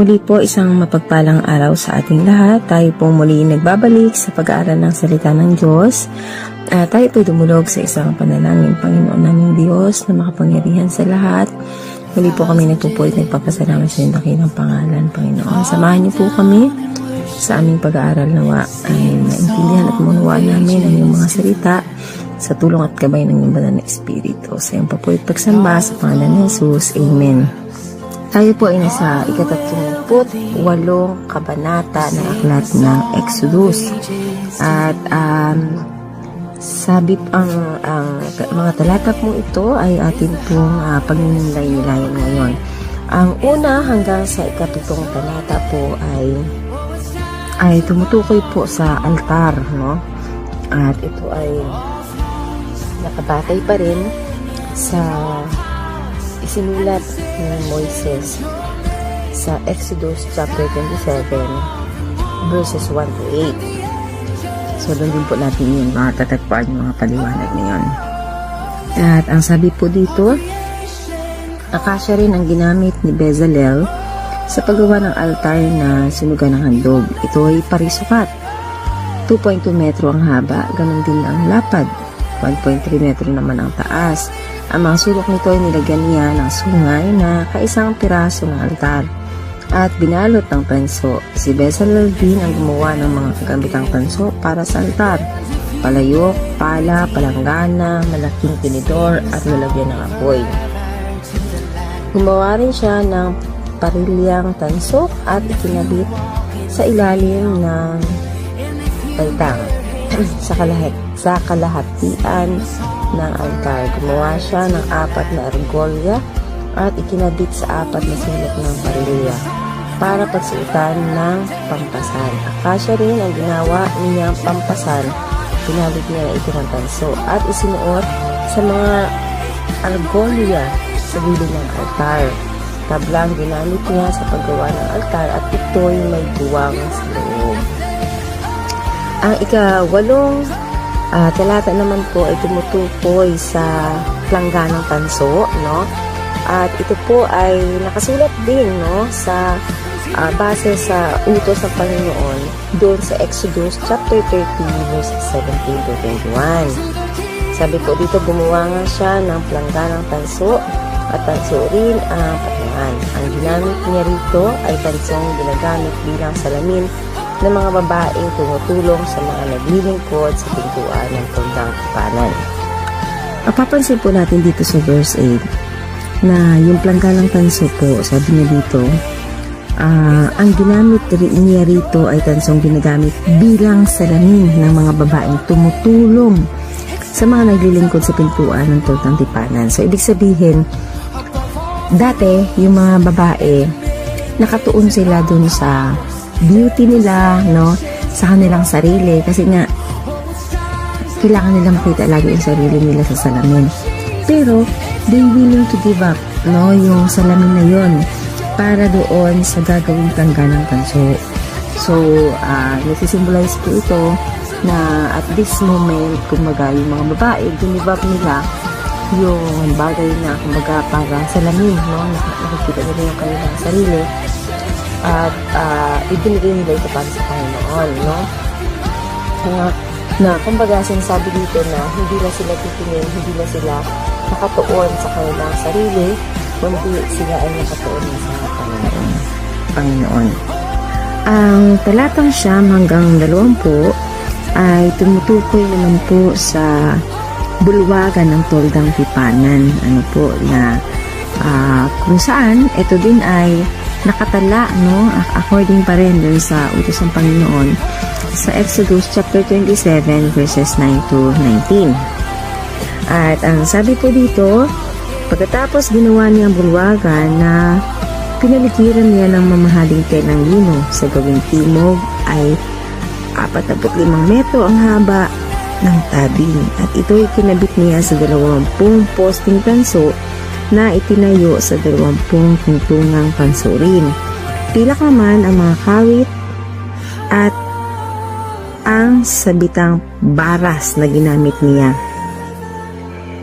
Muli po isang mapagpalang araw sa ating lahat. Tayo po muli nagbabalik sa pag-aaral ng salita ng Diyos. At tayo po dumulog sa isang panalangin, Panginoon naming Diyos na makapangyarihan sa lahat. Muli po kami nagpupulit nagpapasalamat sa iyong dakilang pangalan, Panginoon. Samahan niyo po kami sa aming pag-aaral nawa ay maintindihan at maunawaan namin ang iyong mga salita sa tulong at gabay ng iyong banal na Espiritu. Sa iyong papulit pagsamba sa pangalan ni Jesus. Amen. Tayo po ay nasa ikatatlongput walong kabanata ng aklat ng Exodus. At um, sabi ang, ang mga talata po ito ay atin pong uh, pagninilay-nilayan ngayon. Ang una hanggang sa ikapitong talata po ay ay tumutukoy po sa altar, no? At ito ay nakabatay pa rin sa isinulat ni Moises sa Exodus chapter 27 verses 1 to 8. So, doon din po natin yung mga tatagpuan yung mga paliwanag ngayon. At ang sabi po dito, akasya rin ang ginamit ni Bezalel sa paggawa ng altar na sunugan ng handog. Ito ay parisukat. 2.2 metro ang haba, ganun din ang lapad. 1.3 metro naman ang taas. Ang mga sulok nito ay nilagyan niya ng sungay na kaisang piraso ng altar at binalot ng tanso. Si Bezalel din ang gumawa ng mga kagambitang tanso para sa altar. Palayok, pala, palanggana, malaking tinidor at lalagyan ng apoy. Gumawa rin siya ng parilyang tanso at ikinabit sa ilalim ng baitang sa kalahat sa kalahatian ng altar. Gumawa siya ng apat na argolya at ikinabit sa apat na sulok ng parilya para pagsuotan ng pampasan. Akasya rin ang ginawa niyang pampasan. Pinabit niya na ito ng tanso at isinuot sa mga argolya sa gilid ng altar. Tablang ginamit niya sa paggawa ng altar at ito'y may buwang sa loob. Ang ikawalong uh, talata naman po ay tumutukoy sa plangganang tanso, no? At ito po ay nakasulat din, no, sa uh, base sa utos ng Panginoon doon sa Exodus chapter 30 verses 17 to 21. Sabi po dito, gumawa nga siya ng plangganang tanso at tanso rin ang patungan. Ang ginamit niya rito ay tansong ginagamit bilang salamin ng mga babaeng tumutulong sa mga naglilingkod sa pintuan ng tundang kapanan. Mapapansin po natin dito sa verse 8 na yung planggalang tanso po, sabi niya dito, uh, ang ginamit niya rito ay tansong ginagamit bilang salamin ng mga babaeng tumutulong sa mga naglilingkod sa pintuan ng tundang tipanan. So, ibig sabihin, dati, yung mga babae, nakatuon sila dun sa beauty nila, no? Sa kanilang sarili. Kasi nga, kailangan nila makita lagi yung sarili nila sa salamin. Pero, they willing to give up, no? Yung salamin na yon para doon sa gagawing tangga ng tanso. So, uh, nagsisimbolize po ito na at this moment, kumbaga, yung mga babae, give up nila yung bagay na kumbaga para salamin, no? Nakikita nila yung kanilang sarili at uh, ibinigay nila ito para sa Panginoon, no? Na, na kumbaga sinasabi dito na hindi na sila titingin, hindi na sila nakatuon sa kanilang sarili, kundi sila ay nakatuon sa Panginoon. Panginoon. Ang talatang siyam hanggang dalawampu ay tumutukoy naman po sa bulwagan ng toldang tipanan. Ano po na uh, kung saan ito din ay nakatala no according pa rin dun sa utos ng Panginoon sa Exodus chapter 27 verses 9 to 19. At ang sabi po dito, pagkatapos ginawa niya ang bulwagan na pinaligiran niya ng mamahaling ng lino sa gawing timog ay 45 metro ang haba ng tabing at ito'y kinabit niya sa dalawampung posting tanso na itinayo sa dalawampung tungtungang pansurin. Pilak naman ang mga kawit at ang sabitang baras na ginamit niya.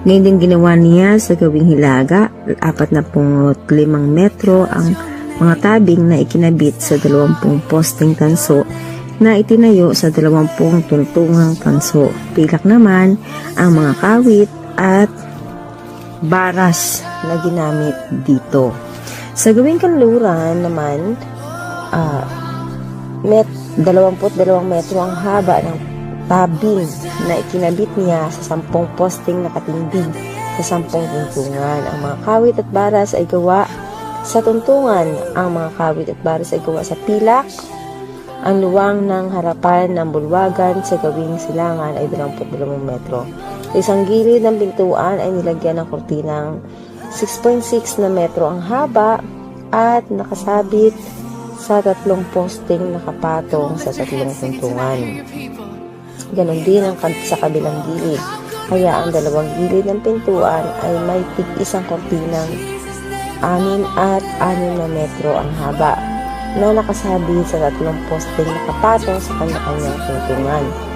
Ngayon din ginawa niya sa gawing hilaga, 45 metro ang mga tabing na ikinabit sa 20 posting tanso na itinayo sa 20 tuntungang tanso. Pilak naman ang mga kawit at baras na ginamit dito. Sa gawing kanluran naman, ah, met 22 metro ang haba ng tabing na ikinabit niya sa 10 posting nakatindig sa 10 tuntungan. Ang mga kawit at baras ay gawa sa tuntungan. Ang mga kawit at baras ay gawa sa pilak. Ang luwang ng harapan ng bulwagan sa gawing silangan ay 22 metro. Sa isang gilid ng pintuan ay nilagyan ng kortinang 6.6 na metro ang haba at nakasabit sa tatlong posting nakapatong sa tatlong tuntungan. Ganon din ang sa kabilang gilid. Kaya ang dalawang gilid ng pintuan ay may tig isang kortinang 6 at 6 na metro ang haba na nakasabit sa tatlong posting nakapatong sa kanya-kanyang tuntungan.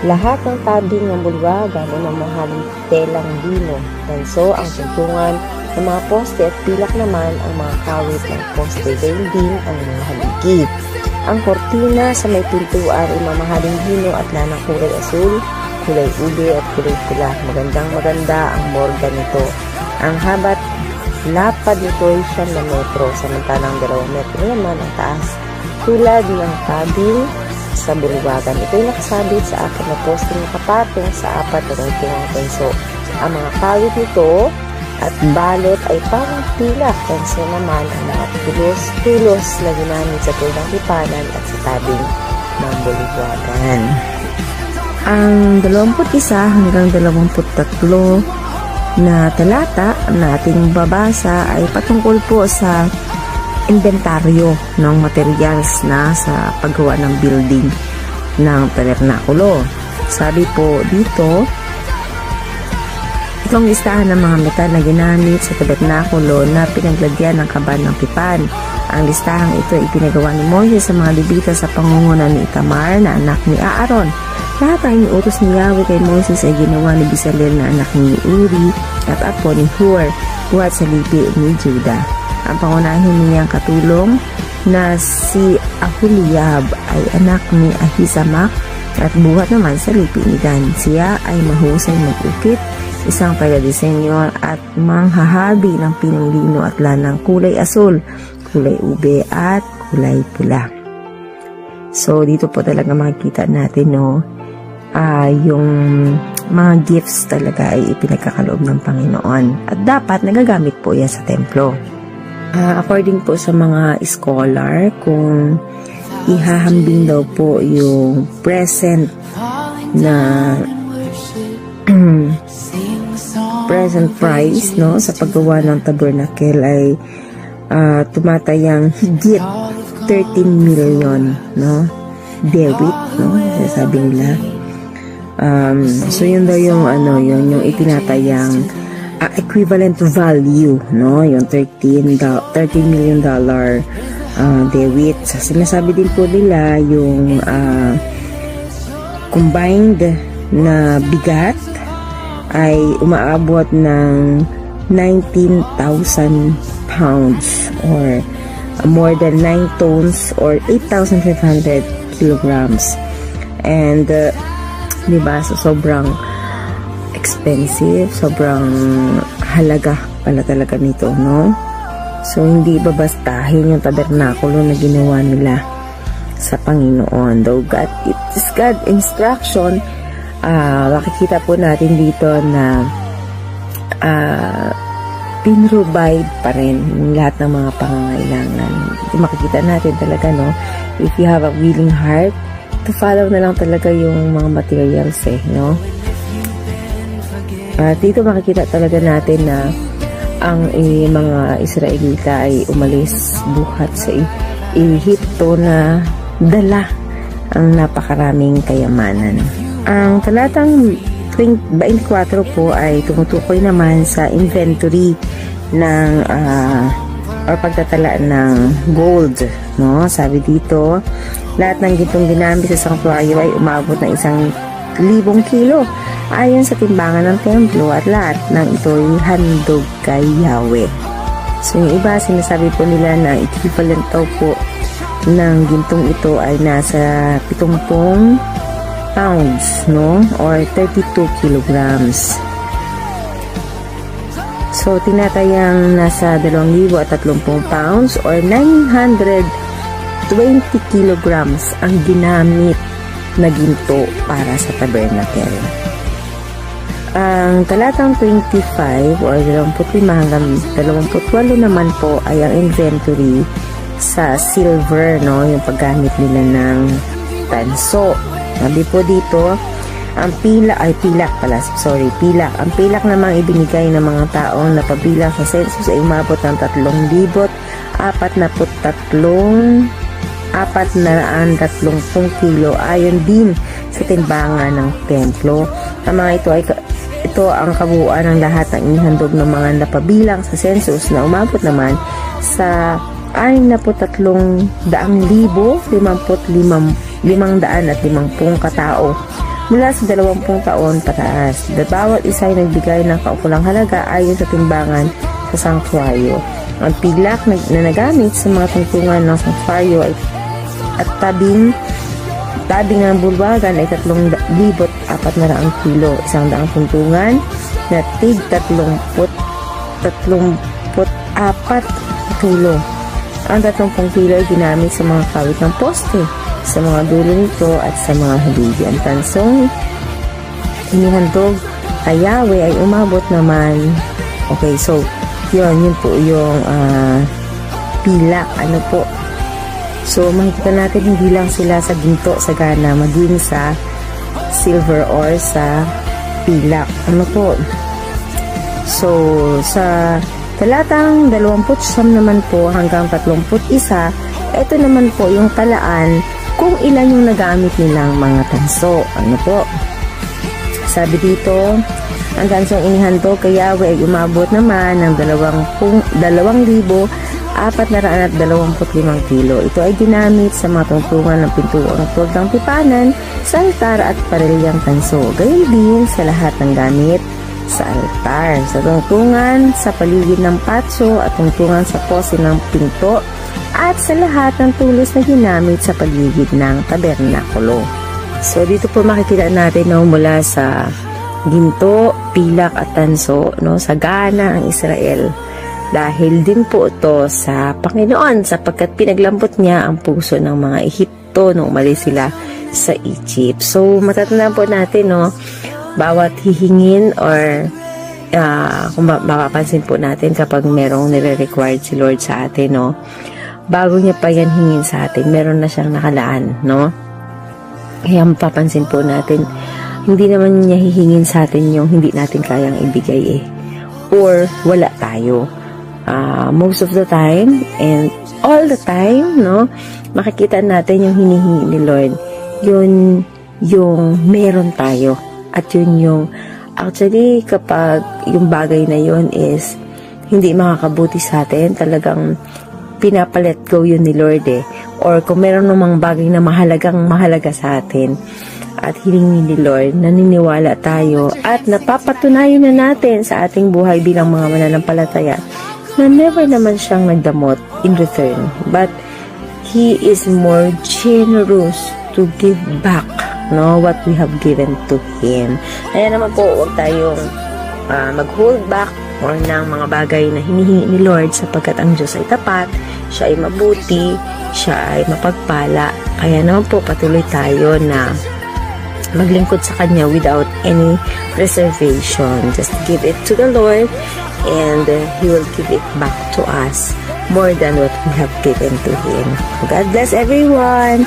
Lahat ng tabing ng bulwagan ay mamahaling telang lino. Tanso ang tuntungan ng mga poste at pilak naman ang mga kawit ng poste. Gayon din ang mga haligi. Ang kortina sa may pintuan ay mamahaling lino at lanang kulay asul, kulay ube at kulay pula. Magandang maganda ang morga nito. Ang habat lapad nito ay siyam na metro, samantalang dalawang metro naman ang taas. Tulad ng tabing sa bulwagan. Ito ay nakasabit sa apat na poste nakapatong sa apat na tungtungang penso. Ang mga kawit nito at balot ay parang pilak. Penso naman ang mga tulos-tulos na ginamit sa tulang tipanan at sa tabing ng bulwagan. Ang 21 hanggang 23 na talata na ating babasa ay patungkol po sa inventaryo ng materials na sa paggawa ng building ng tabernakulo. Sabi po dito, itong listahan ng mga metal na ginamit sa tabernakulo na pinaglagyan ng kaban ng tipan. Ang listahang ito ay ipinagawa ni Moses sa mga libita sa pangunguna ni Itamar na anak ni Aaron. Lahat ang iniutos ni Yahweh kay Moses ay ginawa ni Bisalel na anak ni Uri at apo ni Hur buhat sa lipi ni Judah. Ang pangunahin niyang katulong na si Ahuliyab ay anak ni Ahisamak at buhat naman sa lipi ni Dan. Siya ay mahusay mag-ukit, isang taga-disenyo at manghahabi ng pinanglino at lanang kulay asul, kulay ube at kulay pula. So, dito po talaga makikita natin, no, ah yung mga gifts talaga ay ipinagkakaloob ng Panginoon. At dapat nagagamit po yan sa templo. Ah, according po sa mga scholar, kung ihahambing daw po yung present na present price no sa paggawa ng tabernacle ay ah, tumatayang higit 13 million no debit no sasabi nila. Um, so yun daw yung ano yun yung itinatayang ah, equivalent value no yung 13 do- 13 million dollar uh, debit so, sinasabi din po nila yung ah, combined na bigat ay umaabot ng 19,000 pounds or more than 9 tons or 8,500 kilograms. And, uh, di so sobrang expensive, sobrang halaga pala talaga nito, no? So, hindi babastahin yung tabernakulo na ginawa nila sa Panginoon. Though God, it is God instruction, ah makikita po natin dito na ah pinrovide pa rin lahat ng mga pangangailangan. Makikita natin talaga, no? If you have a willing heart, to follow na lang talaga yung mga materials eh, no? At dito makikita talaga natin na ang eh, mga Israelita ay umalis buhat sa Ehipto na dala ang napakaraming kayamanan. Ang talatang 20 24 po ay tumutukoy naman sa inventory ng ah, or pagtatala ng gold, no? Sabi dito, lahat ng gintong ginamit sa sanctuaryo ay umabot ng isang libong kilo ayon sa timbangan ng templo at lahat ng ito ay handog kay Yahweh. So yung iba, sinasabi po nila na equivalent daw po ng gintong ito ay nasa 70 pounds, no? Or 32 kilograms. So, tinatayang nasa 2,030 pounds or 920 kilograms ang ginamit na ginto para sa tabernacle. Ang talatang 25 or 25 hanggang 28 naman po ay ang inventory sa silver, no? Yung paggamit nila ng tanso. Sabi po dito, ang pilak, ay pilak pala, sorry, pilak. Ang pilak namang ibinigay ng mga taong napabilang sa census ay umabot ng 3,043 apat na kilo ayon din sa timbangan ng templo. Ang mga ito ay ito ang kabuuan ng lahat ng inihandog ng mga napabilang sa census na umabot naman sa 63,000 libo, 55 500 at 50 katao mula sa 20 taon pataas. Bawat isa ay nagbigay ng kaukulang halaga ayon sa timbangan sa sanktuaryo. Ang pilak na, na nagamit sa mga tungtungan ng sanktuaryo ay at tabing tabing ng bulwagan ay 3,400 kilo. Isang daang tuntungan na tig 30 34 kilo. Ang 30 kilo ay ginamit sa mga kawit ng poste, sa mga dulo nito at sa mga haligi. Ang tansong inihandog kay ay umabot naman. Okay, so yun, yun po yung uh, pilak. Ano po, So, makikita natin hindi lang sila sa ginto, sa gana, maging sa silver or sa pilak. Ano po? So, sa talatang 29 naman po hanggang 31, ito naman po yung talaan kung ilan yung nagamit nilang mga tanso. Ano po? Sabi dito, ang tansong inihandog kay Yahweh ay umabot naman ng 2,000 425 kilo. Ito ay ginamit sa mga tungtungan ng pintuang tulad ng pipanan, sa altar at parelyang tanso. Gayon din sa lahat ng gamit sa altar, sa tungtungan, sa paligid ng patso at tungtungan sa pose ng pinto at sa lahat ng tulos na ginamit sa paligid ng tabernakulo. So dito po makikita natin no, mula sa ginto, pilak at tanso no, sa gana ang Israel dahil din po ito sa Panginoon sapagkat pinaglambot niya ang puso ng mga Ehipto nung umalis sila sa Egypt. So, matatandaan po natin, no, bawat hihingin or uh, kung mapapansin po natin kapag merong nire-required si Lord sa atin, no, bago niya pa yan hingin sa atin, meron na siyang nakalaan, no? Kaya mapapansin po natin, hindi naman niya hihingin sa atin yung hindi natin kayang ibigay eh. Or wala tayo uh, most of the time and all the time, no? Makikita natin yung hinihingi ni Lord. Yun yung meron tayo. At yun yung actually kapag yung bagay na yun is hindi makakabuti sa atin, talagang pinapalet go yun ni Lord eh. Or kung meron namang bagay na mahalagang mahalaga sa atin, at hilingi ni Lord, naniniwala tayo at napapatunayan na natin sa ating buhay bilang mga mananampalataya na never naman siyang nagdamot in return. But He is more generous to give back no what we have given to Him. Kaya naman po, huwag tayong uh, mag-hold back or ng mga bagay na hinihingi ni Lord sapagkat ang Diyos ay tapat, siya ay mabuti, siya ay mapagpala. Kaya naman po patuloy tayo na maglingkod sa Kanya without any reservation. Just give it to the Lord and He will give it back to us more than what we have given to Him. God bless everyone.